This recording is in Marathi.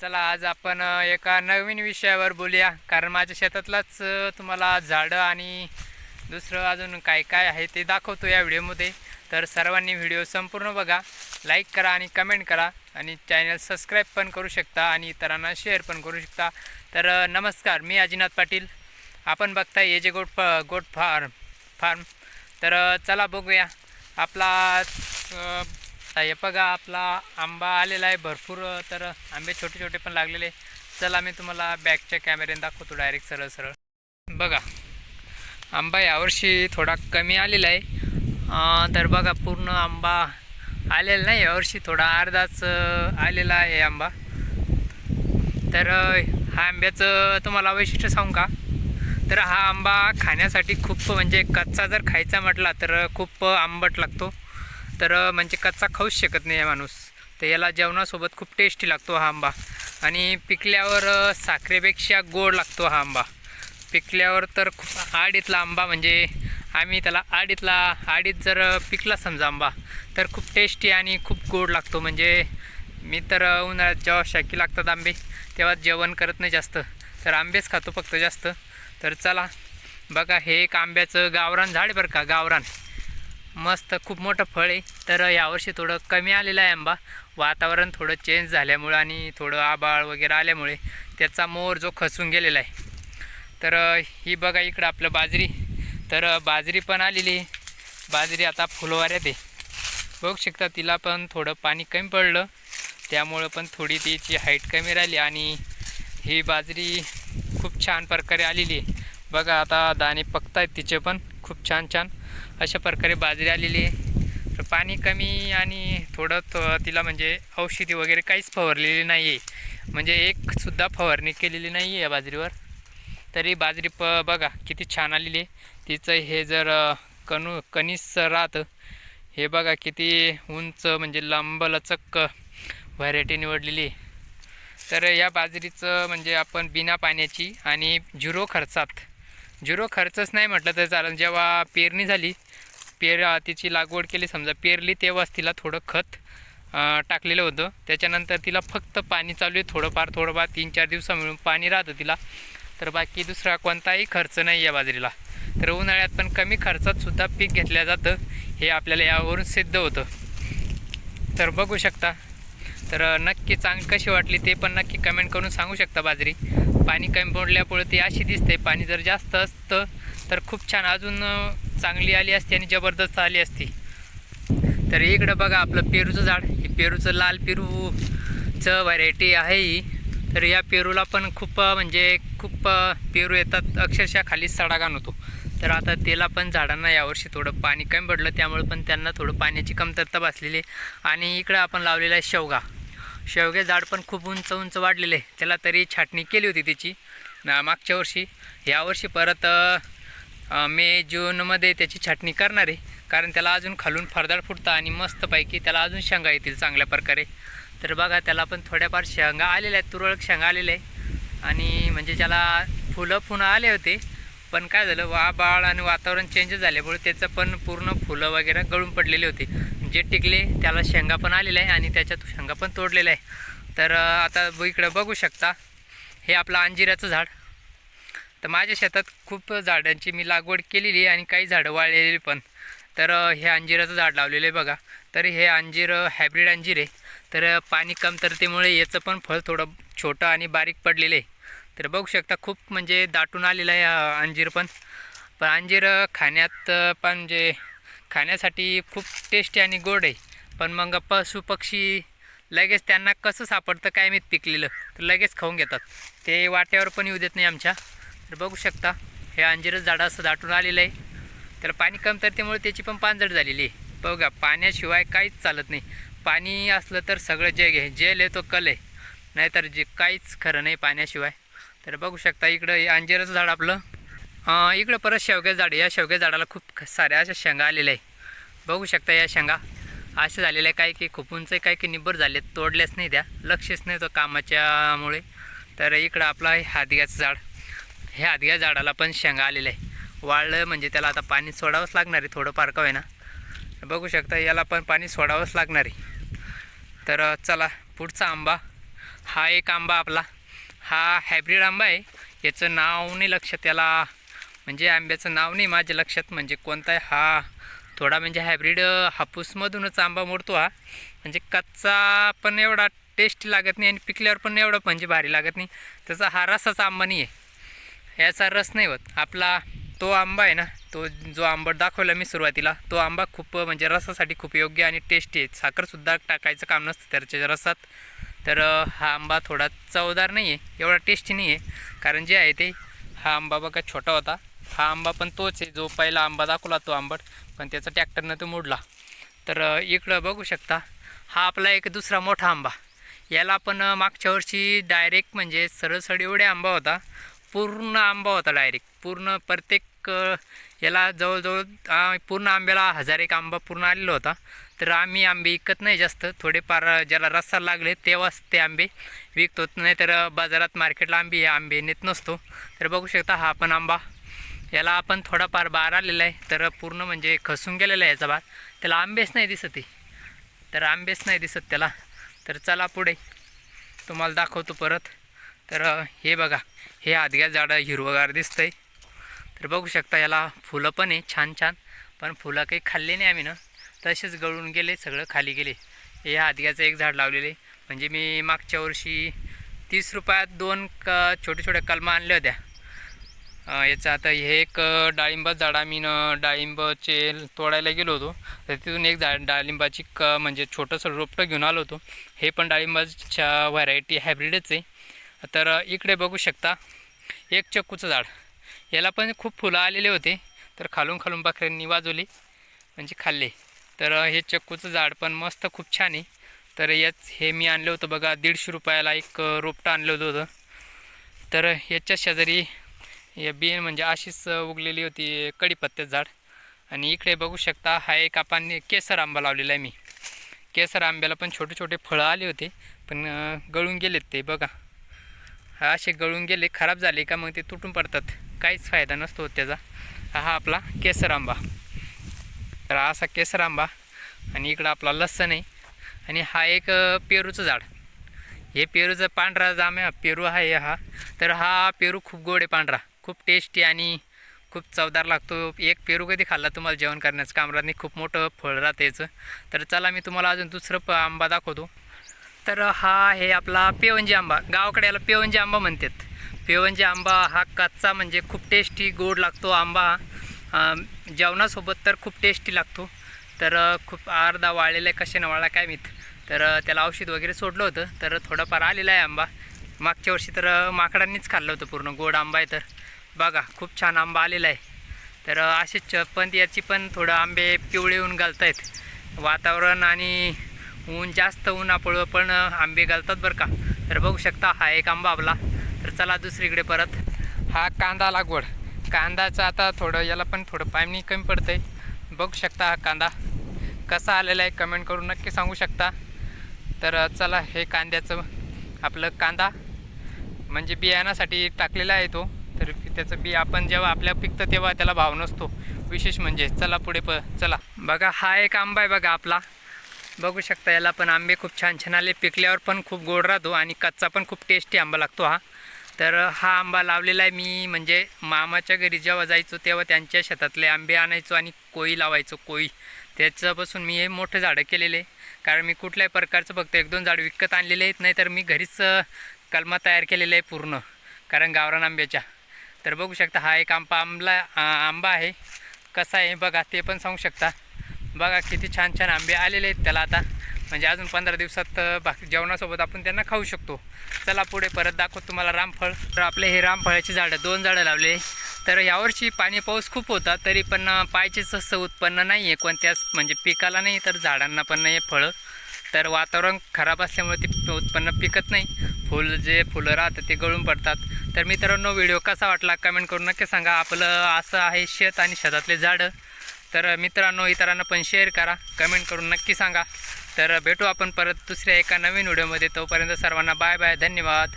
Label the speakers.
Speaker 1: चला आज आपण एका नवीन विषयावर बोलूया. कारण माझ्या शेतातलाच तुम्हाला झाडं आणि दुसरं अजून काय काय आहे ते दाखवतो या व्हिडिओमध्ये. तर सर्वांनी व्हिडिओ संपूर्ण बघा. लाईक करा आणि कमेंट करा. आणि चॅनल सबस्क्राईब पण करू शकता आणि इतरांना शेअर पण करू शकता. तर नमस्कार मी अजिनाथ पाटील. आपण बघताय ये जे गोट फ गोट फार्म फार्म. तर चला बघूया. आपला आता हे बघा आपला आंबा आलेला आहे भरपूर तर आंबे छोटे छोटे पण लागलेले. चला मी तुम्हाला बॅकच्या कॅमेऱ्याने दाखवतो डायरेक्ट सरळ सरळ. बघा आंबा यावर्षी थोडा कमी आलेला आहे. तर बघा पूर्ण आंबा आलेला नाही यावर्षी थोडा अर्धाच आलेला आहे आंबा. तर हा आंब्याचं तुम्हाला वैशिष्ट्य सांगू का? तर हा आंबा खाण्यासाठी खूप म्हणजे कच्चा जर खायचा म्हटला तर खूप आंबट लागतो. तर म्हणजे कच्चा खाऊच शकत नाही आहे माणूस. तर याला जेवणासोबत खूप टेस्टी लागतो हा आंबा. आणि पिकल्यावर साखरेपेक्षा गोड लागतो हा आंबा. पिकल्यावर तर खूप आडीतला आंबा म्हणजे आम्ही त्याला आडीतला आडीत जर पिकला समजा आंबा तर खूप टेस्टी आणि खूप गोड लागतो. म्हणजे मी तर उन्हाळ्यात जेव्हा शाकी लागतात आंबे तेव्हा जेवण करत नाही जास्त. तर आंबेच खातो फक्त जास्त. तर चला बघा हे एक आंब्याचं गावरान झाड आहे बरं का गावरान. मस्त खूप मोठं फळ आहे. तर यावर्षी थोडं कमी आलेलं आहे आंबा. वातावरण थोडं चेंज झाल्यामुळं आणि थोडं आबाळ वगैरे आल्यामुळे त्याचा मोर जो खसून गेलेला आहे. तर ही बघा इकडं आपलं बाजरी. तर बाजरी पण आलेली आहे. बाजरी आता फुलवाऱ्यात आहे. बघू शकता तिला पण थोडं पाणी कमी पडलं. त्यामुळं पण थोडी तिची हाईट कमी राहिली आणि ही बाजरी खूप छान प्रकारे आलेली आहे. बघा आता दाणे पकत आहेत तिचे पण. खूप छान छान अशा प्रकारे बाजरी आलेली आहे. तर पाणी कमी आणि थोडं तिला म्हणजे औषधी वगैरे काहीच फवारलेली नाही आहे म्हणजे एकसुद्धा फवारणी केलेली नाही आहे या बाजरीवर. तरी बाजरी प बघा किती छान आलेली आहे. तिचं हे जर कणू कणीस राहतं हे बघा किती उंच म्हणजे लांबलचक व्हरायटी निवडलेली आहे. तर या बाजरीचं म्हणजे आपण बिना पाण्याची आणि झिरो खर्चात झिरो खर्चच नाही म्हटलं तर चालेल. जेव्हा पेरणी झाली पेर तिची लागवड केली समजा पेरली तेव्हाच तिला थोडं खत टाकलेलं होतं. त्याच्यानंतर तिला फक्त पाणी चालू आहे थोडंफार थोडंफार तीन चार दिवसा मिळून पाणी राहतं तिला. तर बाकी दुसरा कोणताही खर्च नाही या बाजरीला. तर उन्हाळ्यात पण कमी खर्चात सुद्धा पीक घेतलं जातं. हे आपल्याला यावरून सिद्ध होतं. तर बघू शकता. तर नक्की चांग कशी वाटली ते पण नक्की कमेंट करून सांगू शकता बाजरी. पाणी कमी पडल्यामुळे ती अशी दिसते. पाणी जर जास्त असतं तर खूप छान अजून चांगली आली असती आणि जबरदस्त आली असती. तर इकडं बघा आपलं पेरूचं झाड. हे पेरूचं लाल पेरूचं व्हरायटी आहे ही. तर या पेरूला पण खूप म्हणजे खूप पेरू येतात. अक्षरशः खाली सडा घाण होतो. तर आता त्याला पण झाडांना यावर्षी थोडं पाणी कमी पडलं. त्यामुळे पण त्यांना थोडं पाण्याची कमतरता भासलेली आणि इकडं आपण लावलेला आहे शेवगा. शेवगे झाड पण खूप उंच उंच वाढलेले. आहे त्याला तरी छाटणी केली होती त्याची ना मागच्या वर्षी. यावर्षी परत मे जूनमध्ये त्याची छाटणी करणार आहे. कारण त्याला अजून खालून फरदाड फुटतं आणि मस्तपैकी त्याला अजून शेंगा येतील चांगल्या प्रकारे. तर बघा त्याला पण थोड्याफार शेंगा आलेल्या आहेत. तुरळक शेंगा आलेल्या आहे आणि म्हणजे ज्याला फुलं पुन्हा आले होते पण काय झालं वा बाळ आणि वातावरण चेंज झाल्यामुळे त्याचं पण पूर्ण फुलं वगैरे गळून पडलेले होते. जे टिकले त्याला शेंगा पण आलेल्या आहे आणि त्याच्यात शेंगा पण तोडलेल्या आहे. तर आता इकडं बघू शकता. हे आपलं अंजिराचं झाड. तर माझ्या शेतात खूप झाडांची मी लागवड केलेली आहे आणि काही झाडं वाळलेली पण. तर हे अंजिराचं झाड लावलेलं आहे बघा. तर हे अंजीर हायब्रिड अंजीर आहे. तर पाणी कमतरतेमुळे याचं पण फळ थोडं छोटं आणि बारीक पडलेलं आहे. तर बघू शकता खूप म्हणजे दाटून आलेलं आहे अंजीर पण. पण अंजीर खाण्यात पण जे खाण्यासाठी खूप टेस्टी आणि गोड आहे. पण मग पशु पक्षी लगेच त्यांना कसं सापडतं काय मी पिकलेलं तर लगेच खाऊन घेतात. ते वाट्यावर पण येऊ देत नाही आमच्या. तर बघू शकता हे अंजीरच झाडं असं दाटून आलेलं आहे. त्याला पाणी कमतरतेमुळे त्याची पण पानझड झालेली आहे. बघा पाण्याशिवाय काहीच चालत नाही. पाणी असलं तर सगळं जग आहे. जेल आहे तो कल आहे. नाहीतर जे काहीच खरं नाही पाण्याशिवाय. तर बघू शकता इकडं हे अंजिराचं झाड आपलं. इकडं परत शेवग्याचं झाड आहे. या शेवग्या झाडाला खूप साऱ्या अशा शेंगा आलेल्या आहे. बघू शकता या शेंगा. असे झालेले आहे काही काही खूप उंच आहे, काही निब्बर झाले तोडल्याच नाही द्या लक्षच नाही तो कामाच्यामुळे. तर इकडं आपला हे हादग्याचं झाड. हे हादग्या झाडाला पण शेंगा आलेलं आहे. वाळलं म्हणजे त्याला आता पाणी सोडावंच लागणार आहे थोडं पारकं आहे ना बघू शकता याला पण पाणी सोडावंच लागणार आहे. तर चला पुढचा आंबा. हा एक आंबा आपला. हा हायब्रिड आंबा आहे. याचं नाव नाही लक्षात याला. म्हणजे आंब्याचं नाव नाही माझ्या लक्षात. म्हणजे कोणता आहे? हा थोडा म्हणजे हायब्रिड हापूसमधूनच आंबा मोडतो हा. म्हणजे कच्चा पण एवढा टेस्टी लागत नाही आणि पिकल्यावर पण एवढं म्हणजे भारी लागत नाही. त्याचा हा रसाचा आंबा नाही आहे. याचा रस नाही होत. आपला तो आंबा आहे ना तो जो आंबट दाखवला मी सुरुवातीला तो आंबा खूप म्हणजे रसासाठी खूप योग्य आणि टेस्टी आहे. साखरसुद्धा टाकायचं काम नसतं त्याच्या रसात. तर हा आंबा थोडा चवदार नाही आहे. एवढा टेस्टी नाही आहे. कारण जे आहे ते हा आंबा बघा छोटा होता. हा आंबा पण तोच आहे. जो पहिला आंबा दाखवला तो आंबट पण त्याचा ट्रॅक्टरनं तो मोडला. तर इकडं बघू शकता हा आपला एक दुसरा मोठा आंबा. याला आपण मागच्या वर्षी डायरेक्ट म्हणजे सरळ एवढे आंबा होता पूर्ण आंबा होता डायरेक्ट पूर्ण प्रत्येक याला जवळजवळ पूर्ण आंब्याला हजार एक आंबा पूर्ण आलेला होता. तर आम्ही आंबे विकत नाही जास्त. थोडेफार ज्याला रस्सा लागले तेव्हाच ते आंबे विकतो. नाही तर बाजारात मार्केटला आंबे आंबे नेत नसतो. तर बघू शकता हा पण आंबा याला आपण थोडाफार बार आलेला आहे तर पूर्ण म्हणजे खसून गेलेला आहे याचा बार. त्याला आंबेच नाही दिसत आहे. तर आंबेच नाही दिसत त्याला. तर चला पुढे. तुम्हाला दाखवतो परत. तर हे बघा. हे आदग्या झाडं हिरवगार दिसतंय. तर बघू शकता याला फुलं पण आहे छान छान. पण फुलं काही खाल्ले नाही आम्ही ना. तसेच गळून गेले सगळं खाली गेले. हे आदग्याचं एक झाड लावलेले. म्हणजे मी मागच्या वर्षी तीस रुपयात दोन क छोटे छोट्या कलमा आणल्या होत्या. याचं आता हे एक डाळिंब डाळिंबाचं झाड आम्ही न डाळिंबाचे तोडायला गेलो होतो. तर तिथून एक झाड डाळिंबाची क म्हणजे छोटंसं रोपटं घेऊन आलो होतो. हे पण डाळिंबाच्या व्हरायटी हायब्रिडच आहे. तर इकडे बघू शकता. एक चक्कूचं झाड. याला पण खूप फुलं आलेले होते. तर खालून खालून बकऱ्यांनी वाजवली. म्हणजे खाल्ले. तर हे चक्कूचं झाड पण मस्त खूप छान आहे. तर याच हे मी आणलं होतं बघा. दीडशे रुपयाला एक रोपटं आणलं होतं. तर याच्या शेजारी हे बिन म्हणजे अशीच उगलेली होती कढीपत्त्याचं झाड. आणि इकडे बघू शकता हा एक आपण केसर आंबा लावलेला आहे मी. केसर आंब्याला पण छोटे छोटे फळं आले होते पण गळून गेलेत ते बघा. हा असे गळून गेले खराब झाले का मग ते तुटून पडतात. काहीच फायदा नसतो त्याचा. हा आपला केसर आंबा. तर असा केसर आंबा आणि इकडं आपला लसण आहे. आणि हा एक पेरूचं झाड. हे पेरूचं पांढरा जाम आहे पेरू आहे हा. तर हा पेरू खूप गोड आहे पांढरा. खूप टेस्टी आणि खूप चवदार लागतो. एक पेरू कधी खाल्ला तुम्हाला जेवण करण्याचं? काम राहत नाही खूप मोठं फळ राहतं याचं. तर चला मी तुम्हाला अजून दुसरं प आंबा दाखवतो. तर हा आहे आपला पेवंजी आंबा. गावाकडे याला पेवंजी आंबा म्हणतात. पेवंजी आंबा हा कच्चा म्हणजे खूप टेस्टी गोड लागतो आंबा. जेवणासोबत तर खूप टेस्टी लागतो. तर खूप अर्धा वाळलेला आहे कशाने वाळला काय मीत तर त्याला औषध वगैरे सोडलं होतं. तर थोडंफार आलेला आहे आंबा. मागच्या वर्षी तर माकडांनीच खाल्लं होतं पूर्ण. गोड आंबा आहे तर. बघा खूप छान आंबा आलेला आहे. तर असेच पण याची पण थोडं आंबे पिवळे होऊन घालत आहेत वातावरण आणि ऊन जास्त उन्हापुळं पण आंबे घालतात बरं का. तर बघू शकता हा एक आंबा आपला. तर चला दुसरीकडे परत. हा कांदा लागवड. कांदाचं आता थोडं याला पण थोडं पाणी कमी पडतं आहे बघू शकता हा कांदा कसा आलेला आहे कमेंट करून नक्की सांगू शकता. तर चला हे कांद्याचं आपलं कांदा म्हणजे बियाणासाठी टाकलेला आहे तो. तर त्याचं बी आपण जेव्हा आपल्या पिकतं तेव्हा त्याला भाव नसतो. विशेष म्हणजे चला पुढे प चला. बघा हा एक आंबा आहे बघा आपला. बघू शकता याला पण आंबे खूप छान छान आले. पिकल्यावर पण खूप गोड राहतो आणि कच्चा पण खूप टेस्टी आंबा लागतो हा. तर हा आंबा लावलेला आहे मी म्हणजे मामाच्या घरी जेव्हा जायचो तेव्हा त्यांच्या शेतातले आंबे आणायचो आणि कोळी लावायचो कोळी. त्याच्यापासून मी हे मोठं झाडं केलेले. कारण मी कुठल्याही प्रकारचं फक्त एक दोन झाडं विकत आणलेले आहेत नाही तर मी घरीच कलमा तयार केलेला आहे पूर्ण. कारण गावरान आंब्याच्या. तर बघू शकता हा एक आंबा आंबला आंबा आहे. कसा आहे बघा ते पण सांगू शकता. बघा किती छान छान आंबे आलेले आहेत त्याला आता. म्हणजे अजून पंधरा दिवसात बाकी जेवणासोबत आपण त्यांना खाऊ शकतो. चला पुढे परत दाखवतो तुम्हाला रामफळ. तर आपले हे रामफळाची झाडं दोन झाडं लावले. तर यावर्षी पाणी पाऊस खूप होता तरी पण अ, पाहिजेच असं उत्पन्न नाही आहे कोणत्याच म्हणजे पिकाला नाही तर झाडांना पण नाही आहे फळं. तर वातावरण खराब असल्यामुळे ते उत्पन्न पिकत नाही. फुल जे फुलं राहतात ते गळून पडतात. तर मित्रांनो व्हिडिओ कसा वाटला कमेंट करून नक्की सांगा. आपलं असं आहे शेत आणि शेतातले झाडं. तर मित्रांनो इतरांना पण शेअर करा. कमेंट करून नक्की सांगा. तर भेटू आपण परत दुसऱ्या एका नवीन व्हिडिओमध्ये. तोपर्यंत सर्वांना बाय बाय धन्यवाद.